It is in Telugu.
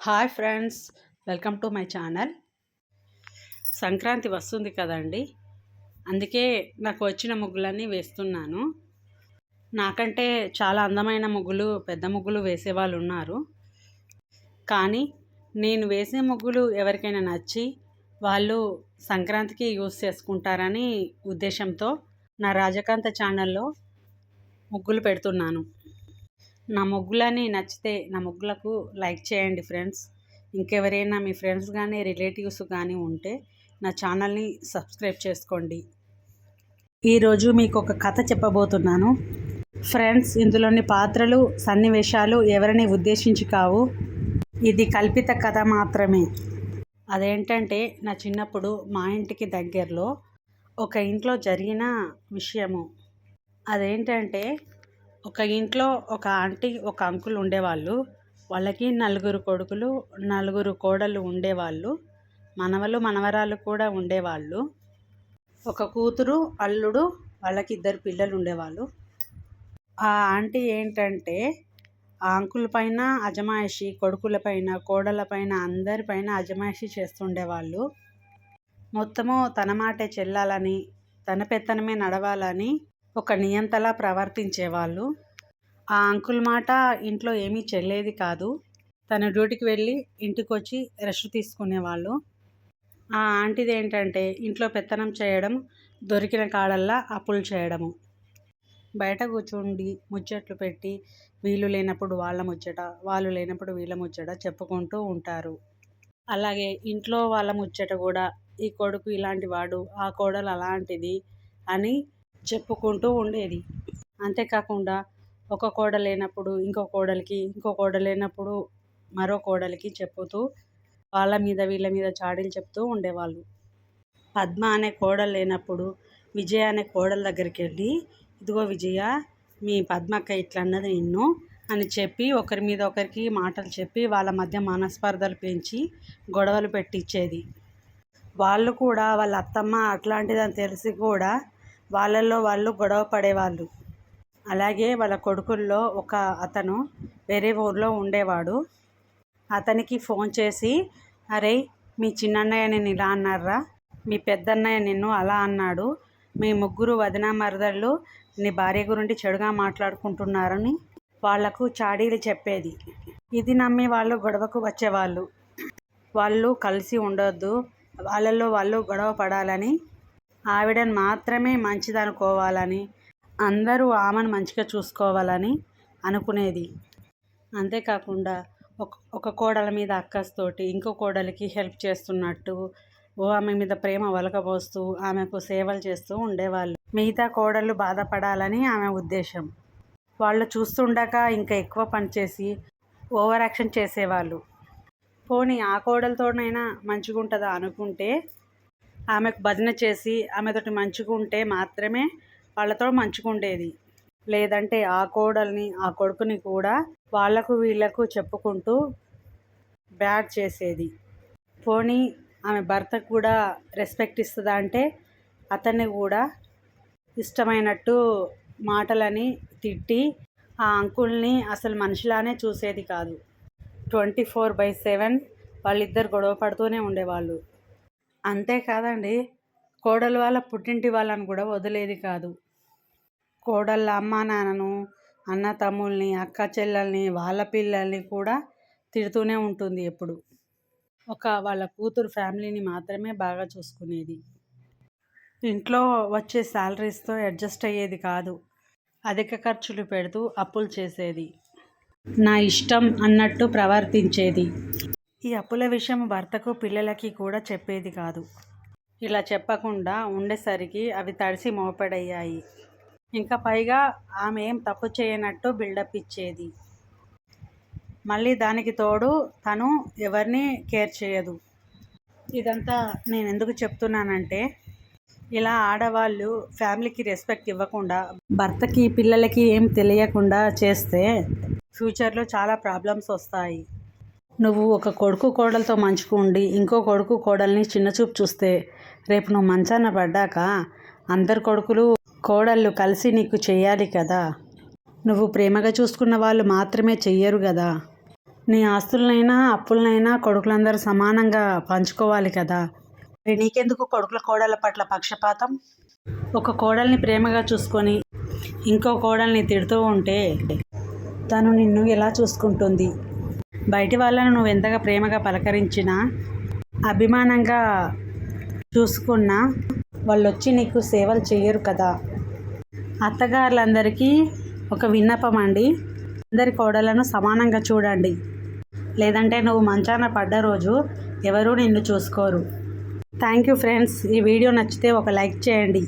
Hi friends welcome to my channel. Sankranti వస్తుంది కదండి. అందుకే నాకు వచ్చిన ముగ్గులన్నీ వేస్తున్నాను. నాకంటే చాలా అందమైన ముగ్గులు పెద్ద ముగ్గులు వేసేవాళ్ళు ఉన్నారు. కానీ నేను వేసే ముగ్గులు ఎవరికైనా నచ్చి వాళ్ళు సంక్రాంతికి యూస్ చేసుకుంటారని ఉద్దేశంతో నా రాజకాంత ఛానల్లో ముగ్గులు పెడుతున్నాను. నా ముగ్గులని నచ్చితే నా ముగ్గులకు లైక్ చేయండి ఫ్రెండ్స్. ఇంకెవరైనా మీ ఫ్రెండ్స్ కానీ రిలేటివ్స్ కానీ ఉంటే నా ఛానల్ని సబ్స్క్రైబ్ చేసుకోండి. ఈరోజు మీకు ఒక కథ చెప్పబోతున్నాను. ఫ్రెండ్స్ ఇందులోని పాత్రలు సన్నివేశాలు ఎవరిని ఉద్దేశించి కావు ఇది కల్పిత కథ మాత్రమే. అదేంటంటే నా చిన్నప్పుడు మా ఇంటికి దగ్గరలో ఒక ఇంట్లో జరిగిన విషయము. అదేంటంటే ఒక ఇంట్లో ఒక ఆంటీ ఒక అంకుల్ ఉండేవాళ్ళు. వాళ్ళకి నలుగురు కొడుకులు నలుగురు కోడలు ఉండేవాళ్ళు. మనవలు మనవరాలు కూడా ఉండేవాళ్ళు. ఒక కూతురు అల్లుడు వాళ్ళకి ఇద్దరు పిల్లలు ఉండేవాళ్ళు. ఆ ఆంటీ ఏంటంటే ఆ అంకుల్ పైన అజమాయిషి కొడుకుల పైన కోడల పైన అందరిపైన అజమాయిషి చేస్తుండేవాళ్ళు. మొత్తము తన మాటే చెల్లాలని తన పెత్తనమే నడవాలని ఒక నియంతలా ప్రవర్తించేవాళ్ళు. ఆ అంకుల్ మాట ఇంట్లో ఏమీ చెల్లేది కాదు. తన డ్యూటీకి వెళ్ళి ఇంటికి వచ్చి రెస్ట్ తీసుకునేవాళ్ళు. ఆ ఆంటీది ఏంటంటే ఇంట్లో పెత్తనం చేయడం దొరికిన కాడల్లా అప్పులు చేయడము. బయట కూర్చుండి ముచ్చట్లు పెట్టి వీళ్ళు లేనప్పుడు వాళ్ళ ముచ్చట వాళ్ళు లేనప్పుడు వీళ్ళ ముచ్చట చెప్పుకుంటూ ఉంటారు. అలాగే ఇంట్లో వాళ్ళ ముచ్చట కూడా ఈ కొడుకు ఇలాంటి వాడు ఆ కోడలు అలాంటిది అని చెప్పుకుంటూ ఉండేది. అంతేకాకుండా ఒక కోడ లేనప్పుడు ఇంకో కోడలికి ఇంకో కోడ లేనప్పుడు మరో కోడలికి చెప్పుతూ వాళ్ళ మీద వీళ్ళ మీద చాడీలు చెప్తూ ఉండేవాళ్ళు. పద్మ అనే కోడలు లేనప్పుడు విజయ అనే కోడల దగ్గరికి వెళ్ళి ఇదిగో విజయ మీ పద్మక్క ఇట్లా అన్నది నిన్ను అని చెప్పి ఒకరి మీద ఒకరికి మాటలు చెప్పి వాళ్ళ మధ్య మనస్పర్ధలు పెంచి గొడవలు పెట్టించేది వాళ్ళు కూడా వాళ్ళ అత్తమ్మ అట్లాంటిదని తెలిసి కూడా వాళ్ళల్లో వాళ్ళు గొడవ పడేవాళ్ళు. అలాగే వాళ్ళ కొడుకుల్లో ఒక అతను వేరే ఊర్లో ఉండేవాడు. అతనికి ఫోన్ చేసి అరే మీ చిన్నన్నయ్య నేను ఇలా అన్నారా మీ పెద్దన్నయ్య నిన్ను అలా అన్నాడు. మీ ముగ్గురు వదిన మరదళ్ళు నీ భార్య గురించి చెడుగా మాట్లాడుకుంటున్నారని వాళ్ళకు చాడీలు చెప్పేది. ఇది నమ్మి వాళ్ళు గొడవకు వచ్చేవాళ్ళు. వాళ్ళు కలిసి ఉండొద్దు. వాళ్ళల్లో వాళ్ళు గొడవ పడాలని ఆవిడని మాత్రమే మంచిదనుకోవాలని అందరూ ఆమెను మంచిగా చూసుకోవాలని అనుకునేది. అంతేకాకుండా ఒక ఒక కోడల మీద అక్కస్తోటి ఇంకో కోడలికి హెల్ప్ చేస్తున్నట్టు ఓ ఆమె మీద ప్రేమ వలకబోస్తూ ఆమెకు సేవలు చేస్తూ ఉండేవాళ్ళు. మిగతా కోడళ్ళు బాధపడాలని ఆమె ఉద్దేశం. వాళ్ళు చూస్తుండక ఇంకా ఎక్కువ పనిచేసి ఓవర్ యాక్షన్ చేసేవాళ్ళు. పోనీ ఆ కోడలతోనైనా మంచిగా ఉంటుందా అనుకుంటే ఆమెకు భజన చేసి ఆమెతోటి మంచిగా ఉంటే మాత్రమే వాళ్ళతో మంచిగా ఉండేది. లేదంటే ఆ కోడల్ని ఆ కొడుకుని కూడా వాళ్ళకు వీళ్ళకు చెప్పుకుంటూ బ్యాడ్ చేసేది. పోనీ ఆమె భర్తకు కూడా రెస్పెక్ట్ ఇస్తుందా అంటే అతన్ని కూడా ఇష్టమైనట్టు మాటలని తిట్టి ఆ అంకుల్ని అసలు మనిషిలానే చూసేది కాదు. ట్వంటీ ఫోర్ బై సెవెన్ వాళ్ళిద్దరు గొడవ పడుతూనే ఉండేవాళ్ళు. అంతేకాదండి కోడలు వాళ్ళ పుట్టింటి వాళ్ళని కూడా వదిలేది కాదు. కోడళ్ళ అమ్మ నాన్నను అన్న తమ్ముల్ని అక్క చెల్లెల్ని వాళ్ళ పిల్లల్ని కూడా తిడుతూనే ఉంటుంది ఎప్పుడు. ఒక వాళ్ళ కూతురు ఫ్యామిలీని మాత్రమే బాగా చూసుకునేది. ఇంట్లో వచ్చే శాలరీస్తో అడ్జస్ట్ అయ్యేది కాదు. అధిక ఖర్చులు పెడుతూ అప్పులు చేసేది. నా ఇష్టం అన్నట్టు ప్రవర్తించేది. ఈ అప్పుల విషయం భర్తకు పిల్లలకి కూడా చెప్పేది కాదు. ఇలా చెప్పకుండా ఉండేసరికి అవి తడిసి మోపెడయ్యాయి. ఇంకా పైగా ఆమె ఏం తప్పు చేయనట్టు బిల్డప్ ఇచ్చేది. మళ్ళీ దానికి తోడు తను ఎవరిని కేర్ చేయదు. ఇదంతా నేను ఎందుకు చెప్తున్నానంటే ఇలా ఆడవాళ్ళు ఫ్యామిలీకి రెస్పెక్ట్ ఇవ్వకుండా భర్తకి పిల్లలకి ఏం తెలియకుండా చేస్తే ఫ్యూచర్లో చాలా ప్రాబ్లమ్స్ వస్తాయి. నువ్వు ఒక కొడుకు కోడలతో మంచుకు ఉండి ఇంకో కొడుకు కోడల్ని చిన్నచూపు చూస్తే రేపు నువ్వు మంచాన పడ్డాక అందరు కొడుకులు కోడళ్ళు కలిసి నీకు చేయాలి కదా. నువ్వు ప్రేమగా చూసుకున్న వాళ్ళు మాత్రమే చెయ్యరు కదా. నీ ఆస్తులనైనా అప్పులనైనా కొడుకులందరూ సమానంగా పంచుకోవాలి కదా. మరి నీకెందుకు కొడుకుల కోడల పట్ల పక్షపాతం? ఒక కోడల్ని ప్రేమగా చూసుకొని ఇంకో కోడల్ని తిడుతూ ఉంటే తను నిన్ను ఎలా చూసుకుంటుంది? బయటి వాళ్ళను నువ్వు ఎంతగా ప్రేమగా పలకరించినా అభిమానంగా చూసుకున్నా వాళ్ళు వచ్చి నీకు సేవలు చేయరు కదా. అత్తగారులందరికీ ఒక విన్నపం అండి. అందరి కోడలను సమానంగా చూడండి. లేదంటే నువ్వు మంచాన పడ్డ రోజు ఎవరూ నిన్ను చూసుకోరు. Thank you friends. ఈ వీడియో నచ్చితే ఒక లైక్ చేయండి.